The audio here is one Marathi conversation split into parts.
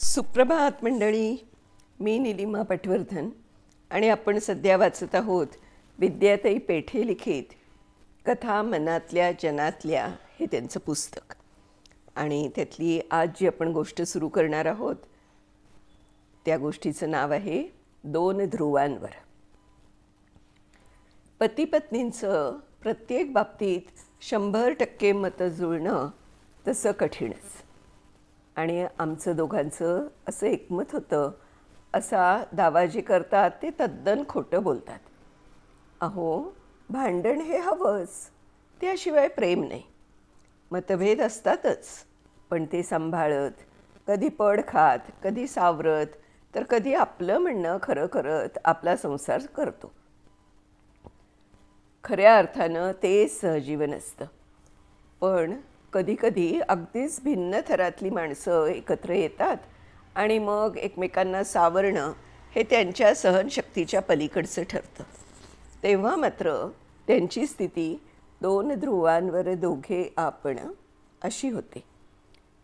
सुप्रभात मंडळी. मी निलिमा पटवर्धन आणि आपण सध्या वाचत आहोत विद्याताई पेठे लिखित कथा मनातल्या जनातल्या हे त्यांचं पुस्तक. आणि त्यातली आज जी आपण गोष्ट सुरू करणार आहोत त्या गोष्टीचं नाव आहे दोन ध्रुवांवर. पतीपत्नींचं प्रत्येक बाबतीत शंभर टक्के मतं जुळणं तसं कठीणच. आणि आमचं दोघांचं असं एकमत होतं. असा दावा जे करतात ते तद्दन खोटं बोलतात. अहो भांडण हे हवंच. त्याशिवाय प्रेम नाही. मतभेद असतातच. पण ते सांभाळत कधी पड खात कधी सावरत तर कधी आपलं म्हणणं खरं करत आपला संसार करतो. खऱ्या अर्थानं ते सहजीवन असतं. पण कधीकधी अगदीच भिन्न थरातली माणसं एकत्र येतात आणि मग एकमेकांना सावरणं हे त्यांच्या सहनशक्तीच्या पलीकडचं ठरतं. तेव्हा मात्र त्यांची स्थिती दोन ध्रुवांवर दोघे आपण अशी होते.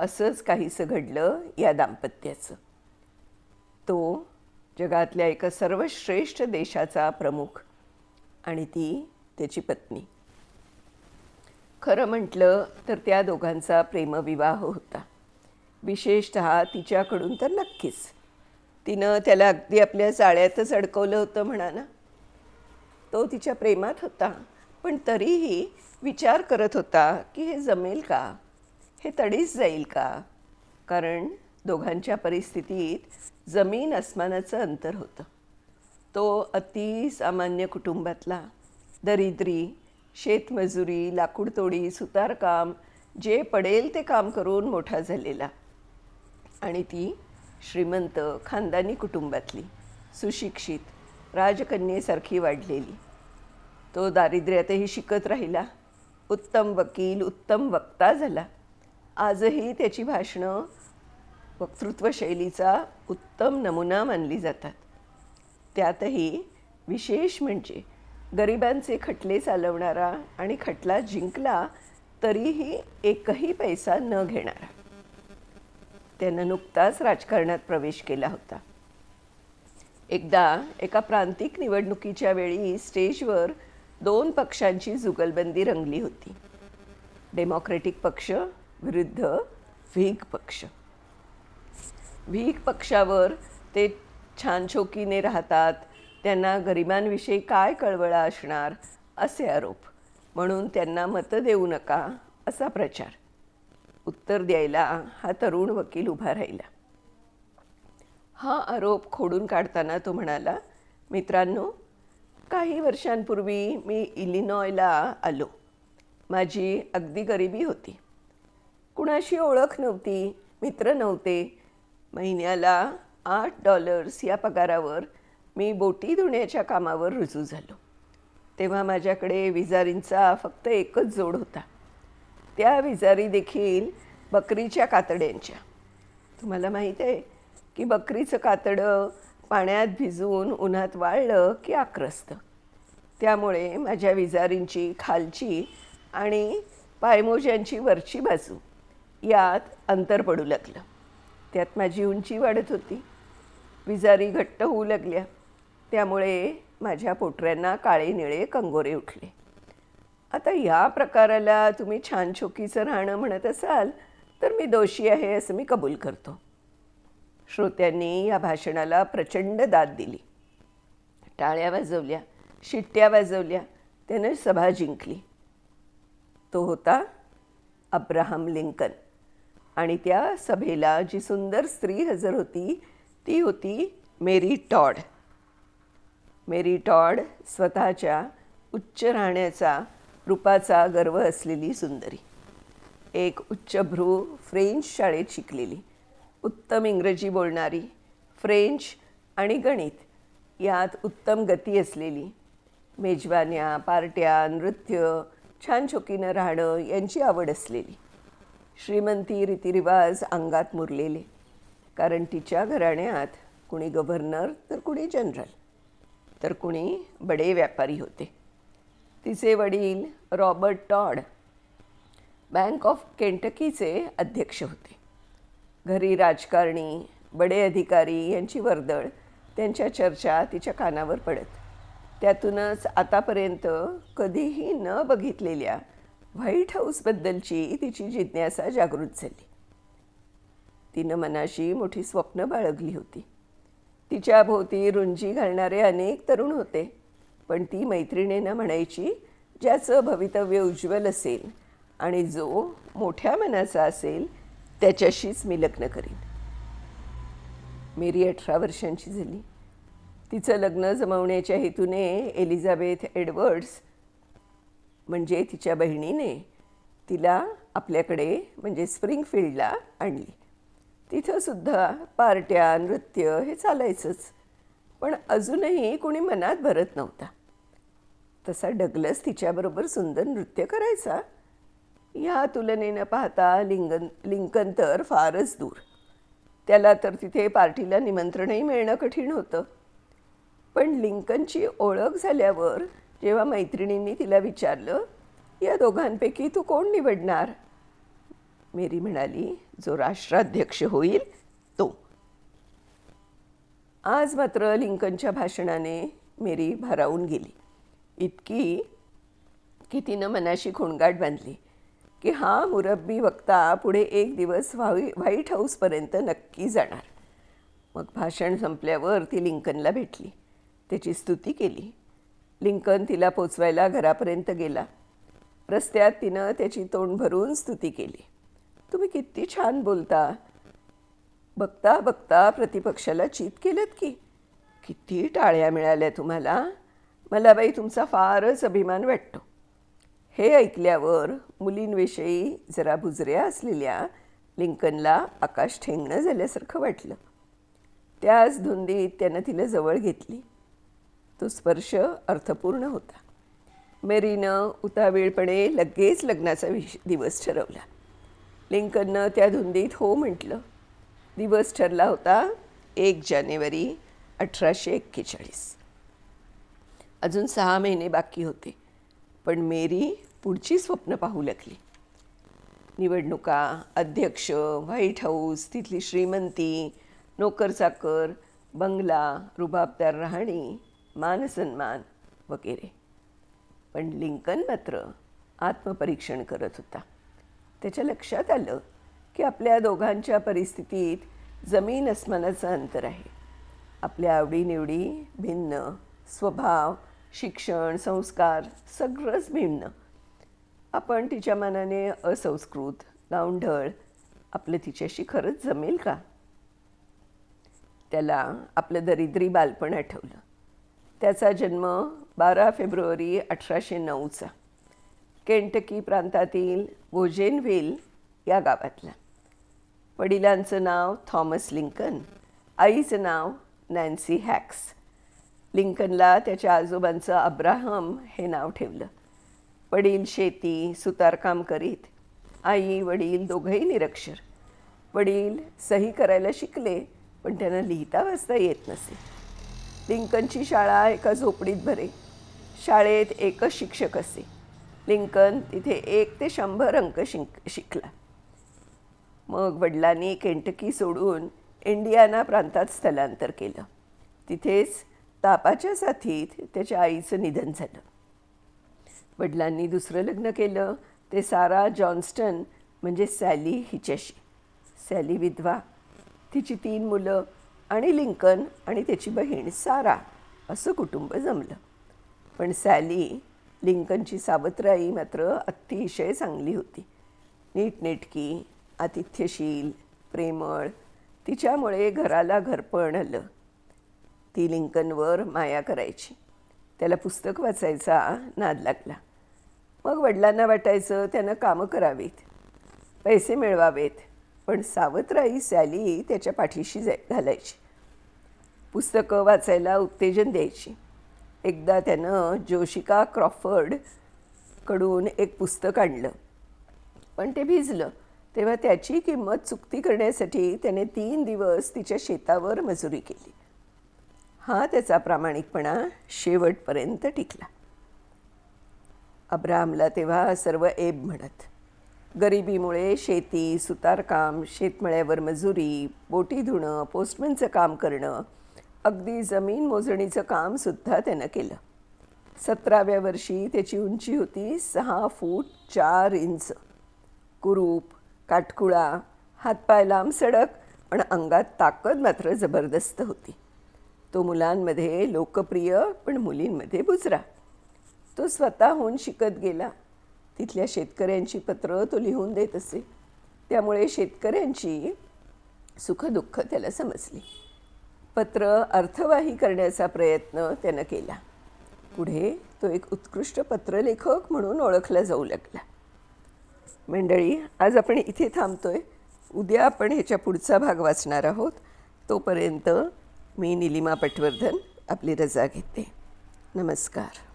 असंच काहीसं घडलं या दाम्पत्याचं. तो जगातल्या एका सर्वश्रेष्ठ देशाचा प्रमुख आणि ती त्याची पत्नी. खरं म्हटलं तर त्या दोघांचा प्रेमविवाह होता. विशेषत तिच्याकडून तर नक्कीच. तिनं त्याला अगदी आपल्या जाळ्यातच अडकवलं होतं म्हणा ना. तो तिच्या प्रेमात होता पण तरीही विचार करत होता की हे जमेल का? हे तडीच जाईल का? कारण दोघांच्या परिस्थितीत जमीन अस्मानाचं अंतर होतं. तो अतिसामान्य कुटुंबातला दरिद्री शेतमजुरी लाकूडतोडी सुतारकाम जे पडेल ते काम करून मोठा झालेला. आणि ती श्रीमंत खानदानी कुटुंबातली सुशिक्षित राजकन्येसारखी वाढलेली. तो दारिद्र्यातही शिकत राहिला. उत्तम वकील उत्तम वक्ता झाला. आजही त्याची भाषणं वक्तृत्वशैलीचा उत्तम नमुना मानली जातात. त्यातही विशेष म्हणजे गरिबांचे खटले चालवणारा आणि खटला जिंकला तरीही एकही पैसा न घेणारा. त्यानं नुकताच राजकारणात प्रवेश केला होता. एकदा एका प्रांतिक निवडणुकीच्या वेळी स्टेजवर दोन पक्षांची जुगलबंदी रंगली होती. डेमोक्रेटिक पक्ष विरुद्ध व्हीक पक्ष. व्हीक पक्षावर ते छानछोकीने राहतात त्यांना गरिबांविषयी काय कळवळा असणार असे आरोप. म्हणून त्यांना मतं देऊ नका असा प्रचार. उत्तर द्यायला हा तरुण वकील उभा राहिला. हा आरोप खोडून काढताना तो म्हणाला मित्रांनो काही वर्षांपूर्वी मी इलिनॉयला आलो. माझी अगदी गरिबी होती. कुणाशी ओळख नव्हती मित्र नव्हते. महिन्याला आठ डॉलर्स या पगारावर मी बोटी धुण्याच्या कामावर रुजू झालो. तेव्हा माझ्याकडे विजारींचा फक्त एकच जोड होता. त्या विजारी देखील बकरीच्या कातड्यांच्या. तुम्हाला माहीत आहे की बकरीचं कातडं पाण्यात भिजवून उन्हात वाळलं की आक्रसतं. त्यामुळे माझ्या विजारींची खालची आणि पायमोज्यांची वरची बाजू यात अंतर पडू लागलं. त्यात माझी उंची वाढत होती. विजारी घट्ट होऊ लागल्या. त्यामुळे माझ्या पोटऱ्यांना काळे निळे कंगोरे उठले. आता या प्रकाराला तुम्ही छान छोकीचं राहणं म्हणत असाल तर मी दोषी आहे असं मी कबूल करतो. श्रोत्यांनी या भाषणाला प्रचंड दाद दिली. टाळ्या वाजवल्या शिट्ट्या वाजवल्या त्यानं सभा जिंकली. तो होता अब्राहम लिंकन आणि त्या सभेला जी सुंदर स्त्री हजर होती ती होती मेरी टॉड. मेरी टॉड स्वतःच्या उच्च राहण्याचा रूपाचा गर्व असलेली सुंदरी. एक उच्चभ्रू फ्रेंच शाळेत शिकलेली. उत्तम इंग्रजी बोलणारी फ्रेंच आणि गणित यात उत्तम गती असलेली. मेजवान्या पार्ट्या नृत्य छान छोकीनं राहणं यांची आवड असलेली. श्रीमंती रीतिरिवाज अंगात मुरलेले. कारण तिच्या घराण्यात कुणी गव्हर्नर तर कुणी जनरल तर कुणी बडे व्यापारी होते. तिचे वडील रॉबर्ट टॉड बँक ऑफ केंटकीचे अध्यक्ष होते. घरी राजकारणी बडे अधिकारी यांची वर्दळ त्यांच्या चर्चा तिच्या कानावर पडत. त्यातूनच आतापर्यंत कधीही न बघितलेल्या व्हाईट हाऊसबद्दलची तिची जिज्ञासा जागृत झाली. तिनं मनाशी मोठी स्वप्न बाळगली होती. तिच्या भोवती रुंजी घालणारे अनेक तरुण होते. पण ती मैत्रिणीनं म्हणायची ज्याचं भवितव्य उज्ज्वल असेल आणि जो मोठ्या मनाचा असेल त्याच्याशीच मी लग्न करीन. मेरी अठरा वर्षांची झाली. तिचं लग्न जमवण्याच्या हेतूने एलिझाबेथ एडवर्ड्स म्हणजे तिच्या बहिणीने तिला आपल्याकडे म्हणजे स्प्रिंगफील्डला आणली. तिथंसुद्धा पार्ट्या नृत्य हे चालायचंच. पण अजूनही कोणी मनात भरत नव्हता. तसा डगलस तिच्याबरोबर सुंदर नृत्य करायचा. ह्या तुलनेनं पाहता लिंगन लिंकन तर फारच दूर. त्याला तर तिथे पार्टीला निमंत्रणही मिळणं कठीण होतं. पण लिंकनची ओळख झाल्यावर जेव्हा मैत्रिणींनी तिला विचारलं या दोघांपैकी तू कोण निवडणार? मेरी म्हणाली जो राष्ट्राध्यक्ष होईल तो. आज मात्र लिंकनच्या भाषणाने मेरी भारावून गेली. इतकी की तिनं मनाशी खोणगाट बांधली की हा मुरब्बी वक्ता पुढे एक दिवस व्हावी व्हाईट हाऊसपर्यंत नक्की जाणार. मग भाषण संपल्यावर ती लिंकनला भेटली. त्याची स्तुती केली. लिंकन तिला पोचवायला घरापर्यंत गेला. रस्त्यात तिनं त्याची तोंड भरून स्तुती केली. तुम्ही किती छान बोलता. बघता बघता प्रतिपक्षाला चित केलं की किती टाळ्या मिळाल्या तुम्हाला. मला बाई तुमचा फारच अभिमान वाटतो. हे ऐकल्यावर मुलींविषयी जरा बुजऱ्या असलेल्या लिंकनला आकाश ठेंगणं झाल्यासारखं वाटलं. त्याच धुंदीत त्यानं तिला जवळ घेतली. तो स्पर्श अर्थपूर्ण होता. मेरीनं उतावीळपणे लगेच लग्नाचा विश दिवस ठरवला. लिंकननं त्या धुंदीत हो म्हटलं. दिवस ठरला होता एक जानेवारी अठराशे एक्केचाळीस. अजून सहा महिने बाकी होते पण मेरी पुढची स्वप्न पाहू लागली. निवडणुका अध्यक्ष व्हाईट हाऊस तिथली श्रीमंती नोकरचाकर बंगला रुबाबदार राहणी मानसन्मान वगैरे. पण लिंकन मात्र आत्मपरीक्षण करत होता. त्याच्या लक्षात आलं की आपल्या दोघांच्या परिस्थितीत जमीन अस्मानाचं अंतर आहे. आपल्या आवडीनिवडी भिन्न स्वभाव शिक्षण संस्कार सगळंच भिन्न. आपण तिच्या मनाने असंस्कृत गावंढळ आपलं तिच्याशी खरंच जमेल का? त्याला आपलं दरिद्री बालपण आठवलं. त्याचा जन्म बारा फेब्रुवारी अठराशे नऊचा. केंटकी प्रांतातील वोजेनव्हिल या गावातला. वडिलांचं नाव थॉमस लिंकन आईचं नाव नॅन्सी हॅक्स. लिंकनला त्याच्या आजोबांचं अब्राहम हे नाव ठेवलं. वडील शेती सुतारकाम करीत आई वडील दोघंही निरक्षर. वडील सही करायला शिकले पण त्यांना लिहिता वाचता येत नसे. लिंकनची शाळा एका झोपडीत भरे. शाळेत एकच शिक्षक असे. लिंकन तिथे एक ते शंभर अंक शिंक शिकला. मग वडिलांनी केंटकी सोडून इंडियाना प्रांतात स्थलांतर केलं. तिथेच तापाच्या साथीत त्याच्या आईचं निधन झालं. वडिलांनी दुसरं लग्न केलं. ते सारा जॉन्स्टन म्हणजे सॅली हिच्याशी. सॅली विधवा. तिची तीन मुलं आणि लिंकन आणि त्याची बहीण सारा असं कुटुंब जमलं. पण सॅली लिंकनची सावत्राई मात्र अतिशय चांगली होती. नीटनेटकी आतिथ्यशील प्रेमळ तिच्यामुळे घराला घरपण आलं ती लिंकनवर माया करायची. त्याला पुस्तक वाचायचा नाद लागला. मग वडिलांना वाटायचं त्यानं कामं करावीत. पैसे मिळवावेत पण सावत्राई सॅली त्याच्या पाठीशी जाय घालायची. पुस्तकं वाचायला उत्तेजन द्यायची. एकदा त्यानं जोशिका क्रॉफर्डकडून एक पुस्तक आणलं. पण ते भिजलं. तेव्हा त्याची किंमत चुकती करण्यासाठी त्याने तीन दिवस तिच्या शेतावर मजुरी केली. हा त्याचा प्रामाणिकपणा शेवटपर्यंत टिकला. अब्राहमला तेव्हा सर्व एब म्हणत गरिबीमुळे शेती सुतारकाम शेतमळ्यावर मजुरी बोटी धुणं पोस्टमनचं काम करणं अगदी जमीन मोजणीचं कामसुद्धा त्यानं केलं. सतराव्या वर्षी त्याची उंची होती सहा फूट चार इंच. कुरूप काटकुळा हातपाय लांब सडक पण अंगात ताकद मात्र जबरदस्त होती. तो मुलांमध्ये लोकप्रिय पण मुलींमध्ये बुजरा. तो स्वतःहून शिकत गेला. तिथल्या शेतकऱ्यांची पत्रं तो लिहून देत असे. त्यामुळे शेतकऱ्यांची सुखदुःख त्याला समजली. पत्र अर्थवाही करण्याचा प्रयत्न त्यानं केला. पुढे तो एक उत्कृष्ट पत्रलेखक म्हणून ओळखला जाऊ लागला. मंडळी आज आपण इथे थांबतोय. उद्या आपण ह्याच्या पुढचा भाग वाचणार आहोत. तोपर्यंत मी निलिमा पटवर्धन आपली रजा घेते. नमस्कार.